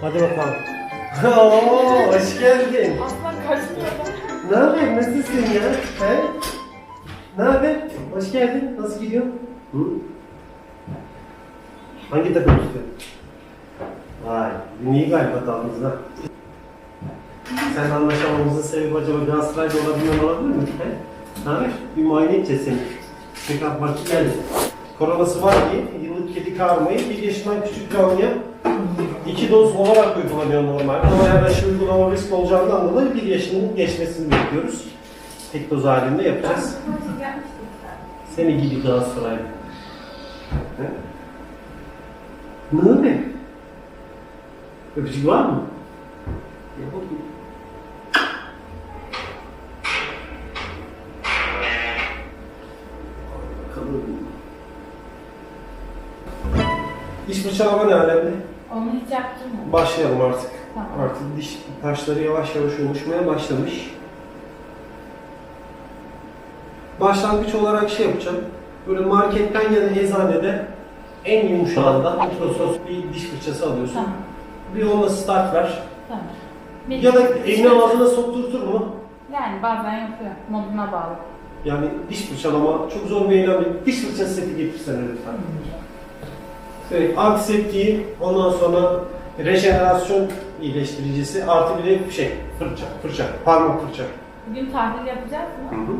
Hadi bakalım. Oo, hoş geldin. Aslan da. Ne haber? Nasılsın ya? He? Ne haber? Hoş geldin. Nasıl gidiyor? Hı? Hangi takım tutuyorsun? Vay, gün iyi galiba dalımızda. Sen anlaşamamızın sebebi acaba Galatasaray'da olabilmen olabilir mi? He? Ne haber? Bir muayene edeceğiz seni. Check-up vakti geldi. Koronası var diye yıllık kedi karmayı bir yaşından küçük canlıya iki doz olarak uygulanıyor normalde. Ama eğer aşı uygulama risk olacağından dolayı bir yaşının geçmesini bekliyoruz. Tek doz halinde yapacağız. Seni gidi Galatasaray. Ne oldu? Öpücük var mı? Ya bakayım. Bakalım. Diş fırçalama ne alemde? Onu hiç yaptın mı? Başlayalım artık. Tamam. Artık diş taşları yavaş yavaş oluşmaya başlamış. Başlangıç olarak şey yapacağım. Böyle marketten ya da eczanede en yumuşağında Microsoft bir diş fırçası alıyorsun. Tamam. Bir onunla start ver. Tamam. Bir- Ya da elini ağzına sokturtur mu? Yani bazen yapıyor. Moduna bağlı. Yani diş fırçalama çok zor bir eylem. Diş fırçası seti getirsene lütfen. Evet, antiseptiği, ondan sonra rejenerasyon iyileştiricisi, artı bir de şey, fırça, fırça, parmak fırça. Bugün tahlil yapacağız Hı mı? hı.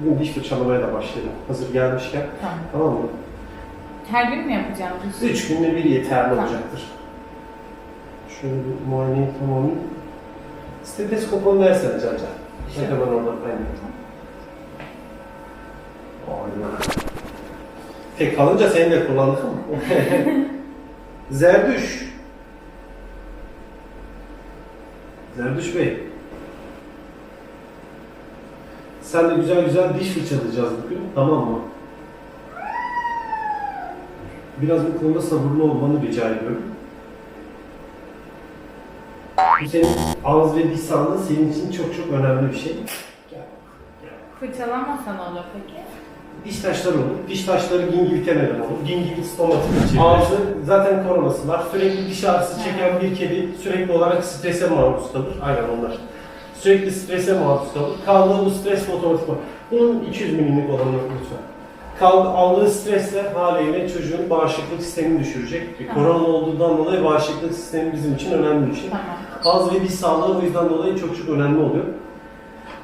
Bugün diş fırçalamaya da başlayalım. Hazır gelmişken. Tamam. Tamam mı? Her gün mü yapacağım? Üç günde bir yeterli Tamam. olacaktır. Şöyle bir muayeneyi tamamlayayım. Steteskopunu versene Can Can. Şu. Hemen oradan, aynen. Aynen. Tek kalınca seni de kullandık mı? Zerdüş. Zerdüş Bey. Sen de güzel güzel diş fırçalayacağız bugün, tamam mı? Biraz bu konuda sabırlı olmanı rica ediyorum. Bu senin ağız ve diş sağlığı senin için çok çok önemli bir şey. Fırçalamasan olur peki. Diş taşları olur. Diş taşları gingivite neden olur. Gingivit stomatik içerir. Ağzı zaten koronası var. Sürekli diş ağrısı çeken bir kedi sürekli olarak strese maruz kalır. Aynen onlar. Sürekli strese maruz kalır. Kaldığı bu stres otomatik Bunun 200 milimlik olanı lütfen. Kaldı, aldığı stresle haliyle çocuğun bağışıklık sistemini düşürecek. Tamam. Korona olduğundan dolayı bağışıklık sistemi bizim için önemli bir şey. Tamam. Ağız ve diş sağlığı o yüzden dolayı çok çok önemli oluyor.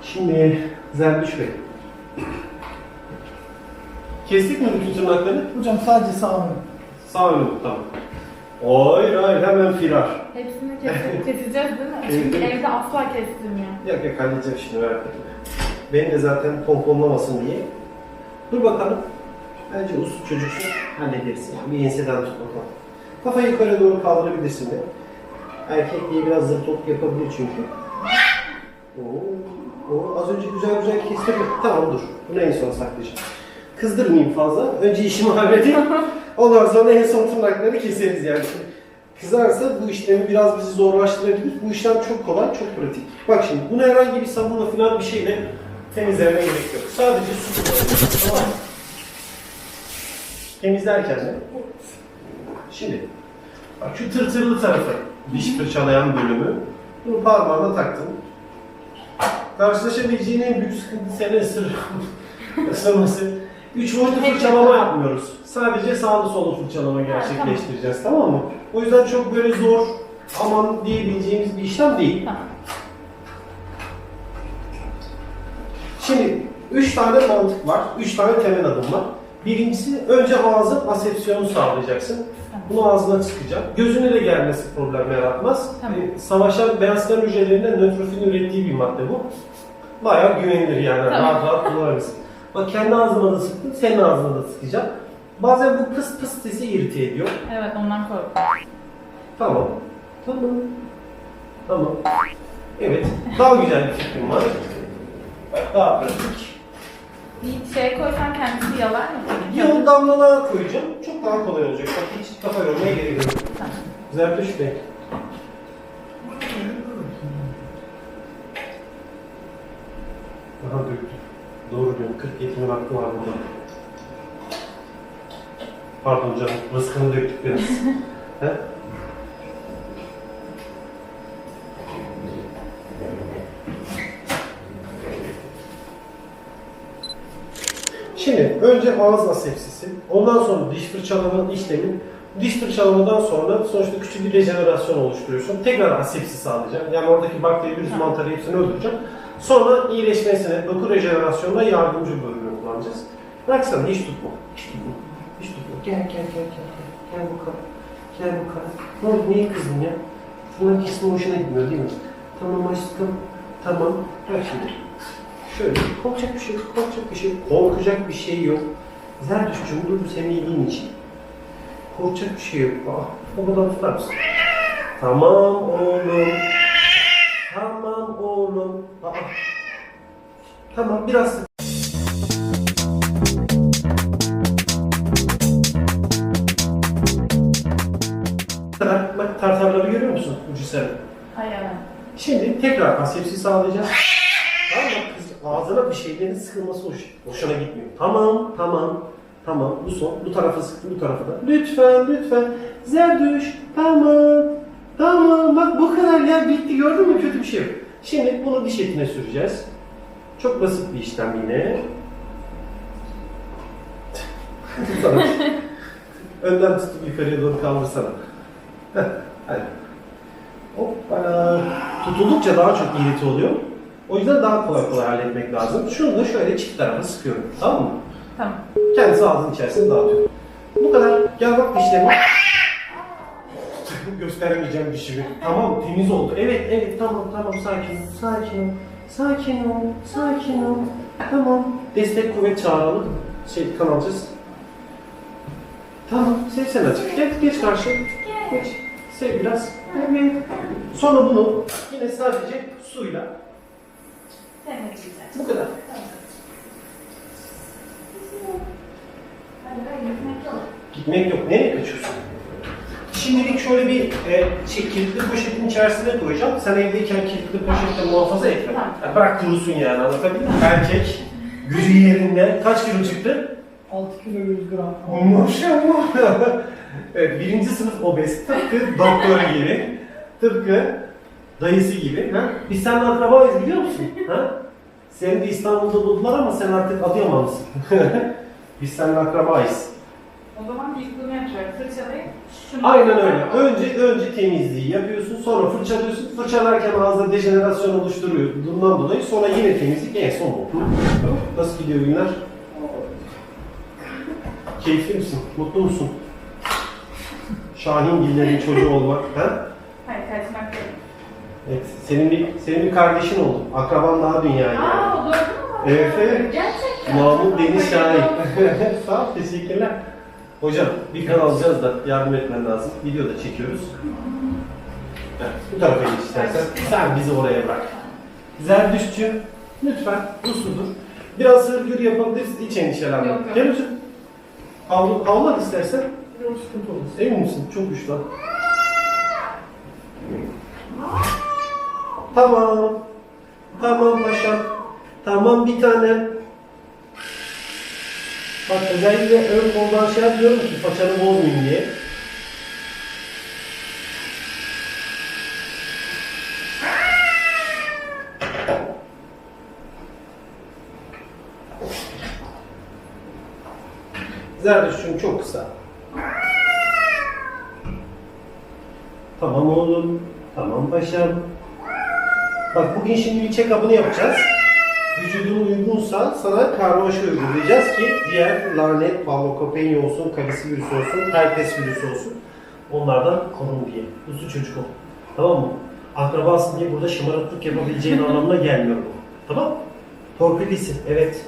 Şimdi Zerbiş Bey. Kestik mi bütün tırnakları? Hocam sadece sağ olun. Sağ önü tamam. Hayır hayır hemen firar. Hepsini kes- keseceğiz değil mi? Çünkü evet. evde asla kestirmiyor. Yok yok halledeceğim şimdi merak etme. Beni de zaten pomponlamasın diye. Dur bakalım. Bence uslu çocuksun. Hallederiz yani. Bir enseden tut bakalım. Kafayı yukarı doğru kaldırabilirsin de. Erkek diye biraz zırtop yapabilir çünkü. Oo, oo, az önce güzel güzel kestim. Tamam dur. Bunu en son saklayacağım. Kızdırmayayım fazla. Önce işimi halledeyim. Ondan sonra en son tırnakları keseriz yani. Kızarsa bu işlemi biraz bizi zorlaştırabilir. Bu işlem çok kolay, çok pratik. Bak şimdi bunu herhangi bir sabunla falan bir şeyle temizlemeye gerek yok. Sadece su kullanıyoruz. Temizlerken de şimdi bak şu tırtırlı tarafı diş fırçalayan bölümü bunu parmağına taktım. Karşılaşabileceğin en büyük sıkıntı seni ısır, ısırması. Üç boyutlu fırçalama yapmıyoruz. Sadece sağlı sollu fırçalama gerçekleştireceğiz tamam mı? O yüzden çok böyle zor aman diyebileceğimiz bir işlem değil. Tamam. Şimdi üç tane mantık var, üç tane temel adım var. Birincisi önce ağzın asepsiyonu sağlayacaksın. Tamam. Bunu ağzına sıkacağım. Gözüne de gelmesi problem yaratmaz. Tamam. Ee, savaşan beyaz kan hücrelerinde nötrofil ürettiği bir madde bu. Bayağı güvenilir yani. Tamam. Rahat rahat kullanabilirsin. Bak kendi ağzıma da sıktım, senin ağzına da sıkacağım. Bazen bu pıs pıs sesi irite ediyor. Evet ondan korkuyorum. Tamam. Tamam. Tamam. Evet. Daha güzel bir fikrim var. Daha pratik. Bir şeye koysan kendisi yalar mı? Yol damlalığa koyacağım. Çok daha kolay olacak. Bak hiç kafa yormaya gerek yok. Tamam. Zerdüş Bey. Daha döktüm. Doğru diyorum. 40 yetimin hakkı var burada. Pardon canım. Rızkını döktük biraz. He? Şimdi önce ağız asepsisi, ondan sonra diş fırçalamanın işlemi, diş fırçalamadan sonra sonuçta küçük bir rejenerasyon oluşturuyorsun. Tekrar asepsi sağlayacağım. Yani oradaki bakteri, virüs, mantarı hepsini öldüreceğim. Sonra iyileşmesine, doku rejenerasyonuna yardımcı bir ürünü kullanacağız. Bıraksana hiç tutma. Hiç tutma. Hiç tutma. Gel gel gel gel. Gel, gel bakalım. Gel bakalım. Ne oldu? Niye kızdın ya? Şunların kesin hoşuna gitmiyor değil mi? Tamam aşkım. Tamam. Bak şimdi. Şöyle. Korkacak bir şey yok. Korkacak bir şey yok. Korkacak bir şey yok. Zerdüştçüm dur bu senin iyiliğin için. Bir şey yok. Aa, babadan tutar mısın? Tamam oğlum. Tamam oğlum. Aa. Tamam biraz Bak, tartarları görüyor musun? Ucu sarı. Hayır. Şimdi tekrar asepsi sağlayacağız. Tamam mı? Kız ağzına bir şeylerin sıkılması hoş, hoşuna gitmiyor. Tamam, tamam, tamam. Bu son. Bu tarafa sıktım, bu tarafa da. Lütfen, lütfen. Zerdüş, tamam. Tamam, bak bu kadar ya bitti gördün mü? Kötü bir şey yok. Şimdi bunu diş etine süreceğiz. Çok basit bir işlem yine. Önden tutup yukarıya doğru kaldırsana. Hadi. Hoppa. Tutuldukça daha çok iğreti oluyor. O yüzden daha kolay kolay halletmek lazım. Şunu da şöyle çift tarafa sıkıyorum. Tamam mı? Tamam. Kendisi ağzının içerisine dağıtıyor. Bu kadar. Gel bak dişlerime. Gösteremeyeceğim dişimi. Tamam temiz oldu. Evet evet tamam tamam sakin ol. Sakin ol. Sakin ol. Sakin ol. Tamam. Destek kuvvet çağıralım. Şey kan alacağız. Tamam. Sev sen azıcık. Geç, geç karşı. Geç. Sev biraz. Evet. Sonra bunu yine sadece suyla. Bu kadar. Hadi ben gitmek yok. Gitmek yok. Nereye kaçıyorsun? Şimdilik şöyle bir e, şey, kilitli poşetin içerisine koyacağım. Sen evdeyken kilitli poşetle muhafaza etme. Tamam. Yani bırak durursun yani anlatabildim mi? Erkek gücü yerinde. Kaç kilo çıktı? 6 kilo 100 gram. Maşallah. evet, birinci sınıf obez. Tıpkı doktor gibi. Tıpkı dayısı gibi. Ha? Biz seninle akrabayız biliyor musun? Ha? Seni de İstanbul'da buldular ama sen artık Adıyamanlısın. Biz seninle akrabayız. O zaman yıklığını yapıyorum. Fırçalayıp şunu... Aynen öyle. Önce önce temizliği yapıyorsun, sonra fırçalıyorsun. Fırçalarken ağızda dejenerasyon oluşturuyor. Bundan dolayı sonra yine temizlik en son bu. Nasıl gidiyor günler? Keyifli misin? Mutlu musun? Şahin Giller'in çocuğu olmak. Ha? Hayır kaçmak değil. Evet, senin bir senin bir kardeşin oldu. Akraban daha dünyaya geldi. Aa olur mu? Evet, evet. Mahmut Deniz Şahin. Sağ ol, teşekkürler. Hocam bir kan alacağız da yardım etmen lazım. Video da çekiyoruz. Evet, bu tarafa geç istersen. Sen bizi oraya bırak. Zerdüşçü, lütfen usludur. Biraz hırgür yapabiliriz, hiç endişelenme. Yok, yok. Gel hocam. Havlu, havlan istersen. Yok sıkıntı olmaz. Emin misin? Çok güçlü. Tamam. Tamam paşam. Tamam bir tane. Bak özellikle ön koldan şey yapıyorum ki paçanı bozmayayım diye. Zerdüştüm çok kısa. Tamam oğlum. Tamam paşam. Bak bugün şimdi bir check-up'ını yapacağız. Vücudun uygunsa sana karmaşa uygulayacağız ki diğer lanet, pavlokopenya olsun, kalisi virüsü olsun, herpes virüsü olsun onlardan korun diye. Uslu çocuk ol. Tamam mı? Akrabasın diye burada şımarıklık yapabileceğin anlamına gelmiyor bu. Tamam? Torpilisin, evet.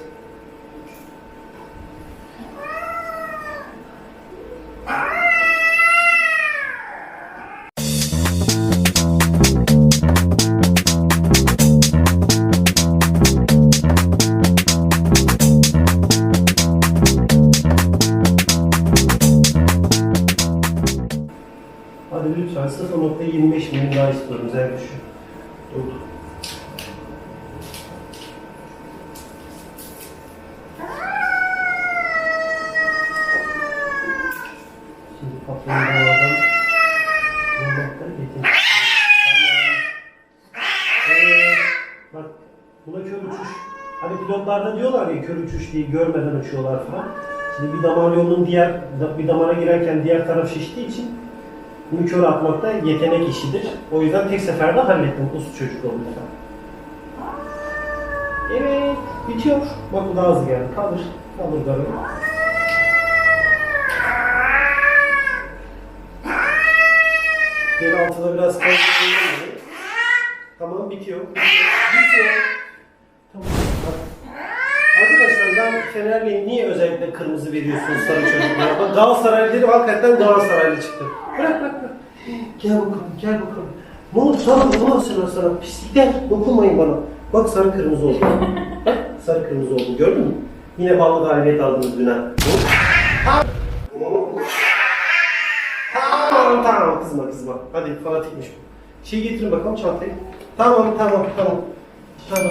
0.25 milim daha istiyorum Zerdüş'ü. Dur. Şimdi patronun davadan bulmaktan yetin. Tamam. Evet. Bak buna kör uçuş. Hadi pilotlarda diyorlar ya kör uçuş diye görmeden uçuyorlar falan. Şimdi bir damar yolunun diğer bir damara girerken diğer taraf şiştiği için bunu kör atmak da yetenek işidir. O yüzden tek seferde hallettim. Uslu çocuk oldu. Evet, bitiyor. Bak bu daha hızlı geldi. Kaldır. Kaldır garı. Geri altıda biraz kaldır. Tamam, bitiyor. Bitiyor. Fenerli'ye niye özellikle kırmızı veriyorsunuz sarı çocuklara? Bak Galatasaraylı dedim hakikaten Galatasaraylı çıktı. Bırak bırak bırak. Gel bakalım gel bakalım. Ne oldu sana ne oldu sana sana pislikler dokunmayın bana. Bak sarı kırmızı oldu. Bak sarı kırmızı oldu gördün mü? Yine ballı galibiyet aldınız dün ha. Tamam tamam kızma kızma. Hadi fanatikmiş. Şey getirin bakalım çantayı. Tamam tamam tamam. Tamam.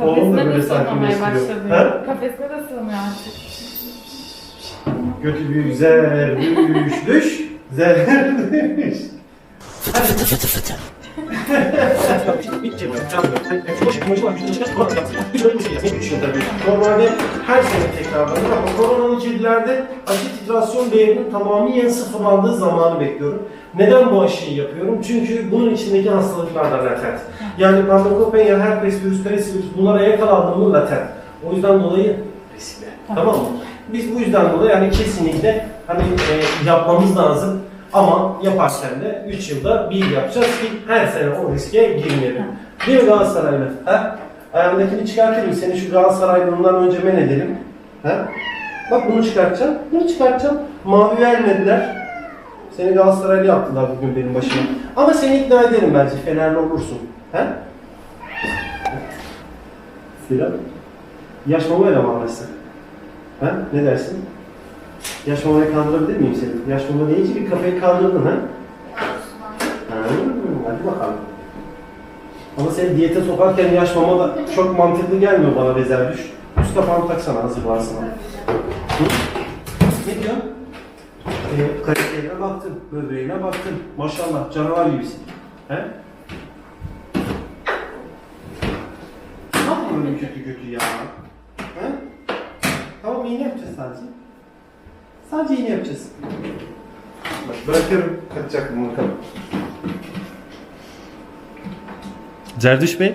Oğlum da Kafesine böyle de sanki sığmamaya besliyor. başladı. Ha? Kafesine de sığmıyor artık. Götü büyük güzel düş düş. Güzel düş. Normalde her sene tekrarlanır ama koronalı kedilerde aşı titrasyon değerinin tamamen sıfırlandığı zamanı bekliyorum. Neden bu aşıyı yapıyorum? Çünkü bunun içindeki hastalıklar da latent. Yani Pandemopenya, herpes virüs, perisivirüs bunlara yakalandığında latent. O yüzden dolayı riskli. Tamam mı? Biz bu yüzden dolayı yani kesinlikle hani e, yapmamız lazım. Ama yaparken de 3 yılda bir yapacağız ki her sene o riske girmeyelim. Değil mi Galatasaraylı? Ha? Ayağındakini çıkartayım. Seni şu Galatasaraylılığından önce men edelim. Ha? Bak bunu çıkartacağım. Bunu çıkartacağım. Mavi vermediler. Seni Galatasaraylı yaptılar bugün benim başıma. Ama seni ikna ederim bence. Fenerli olursun. Ha? Sinan. Yaş mamayla mı anlaşsak? Ha? Ne dersin? Yaş mamaya kaldırabilir miyim seni? Yaş mama deyince bir kafayı kaldırdın ha? ha? Hadi bakalım. Ama seni diyete sokarken yaş mama da çok mantıklı gelmiyor bana bezer düş. Üst kapağını taksana hazır varsın. Hı? Ne diyor? Ee, karakteri baktın, böbreğine baktın. Maşallah canavar gibisin. He? Ne yapıyorsun kötü kötü ya? He? Tamam iğne yapacağız sadece. Sadece iğne yapacağız. Bak bırakıyorum. Kaçacak mı bakalım. Zerdüş Bey.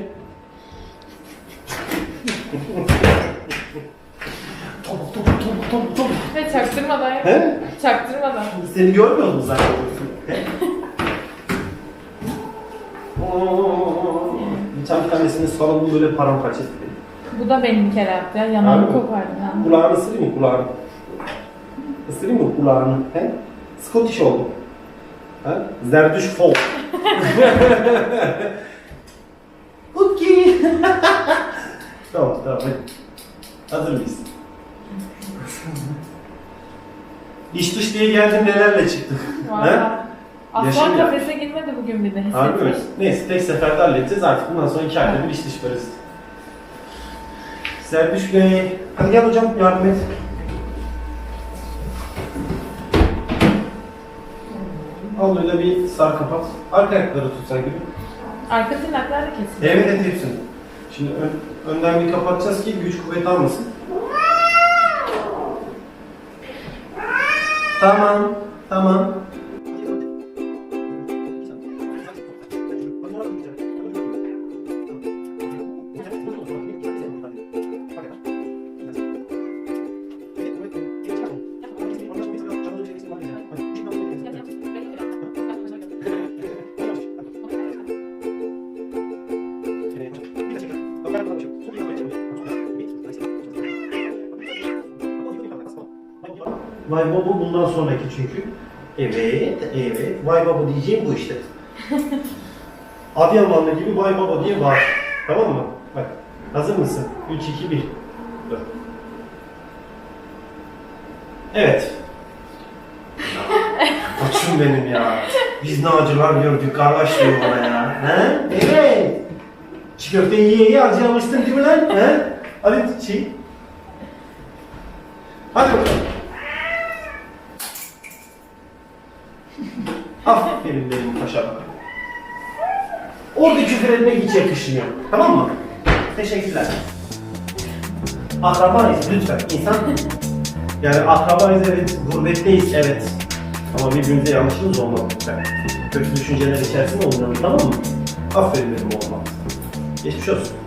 Topuk topuk topuk topuk topuk. Ve çaktırmadan yap. He? Çaktırmadan. Seni görmüyor mu zaten? Bıçak tanesini salonun böyle paramparça etti. Bu da benim bir kere yaptı ya. Harbi Yanağımı mi? kopardı. ya. Kulağını ısırayım mı kulağını? Isırayım mı kulağını? He? Scottish oldu. Ha? Zerdüş fol. Cookie. tamam tamam. Hazır mıyız? İş dış diye geldim nelerle çıktık. He? Aslan Yaşım ya. kafese girmedi bugün bir de. Harbi mi? Hissetmiş. Neyse tek seferde halledeceğiz artık bundan sonra iki ayda bir iş dış parazit. Zerdüş Bey. Hadi gel hocam yardım et. Al öyle bir sar kapat. Arka ayakları tutsan gibi. Arka tırnaklar da kesildi. Evet evet hepsini. Şimdi ön- önden bir kapatacağız ki güç kuvvet almasın. Tamam, tamam. Vay baba bundan sonraki çünkü. Evet, evet. Vay baba diyeceğim bu işte. Adıyamanlı gibi vay baba diye var. Tamam mı? Bak. Hazır mısın? 3, 2, 1. Dur. Evet. Açım benim ya. Biz ne acılar gördük kardeş diyor bana ya. He? Evet. Çiğ köfte yiye yiye acıyamıştın değil mi lan? He? Hadi çiğ. Hadi bakalım. Aferin benim paşam. Orada küfür etmek hiç yakışmıyor. Tamam mı? Teşekkürler. Akrabayız lütfen. İnsan yani akrabayız evet, gurbetteyiz evet. Ama birbirimize yanlışımız olmaz lütfen. Kötü düşünceler içerisinde olmayalım tamam mı? Aferin benim oğluma. Geçmiş olsun.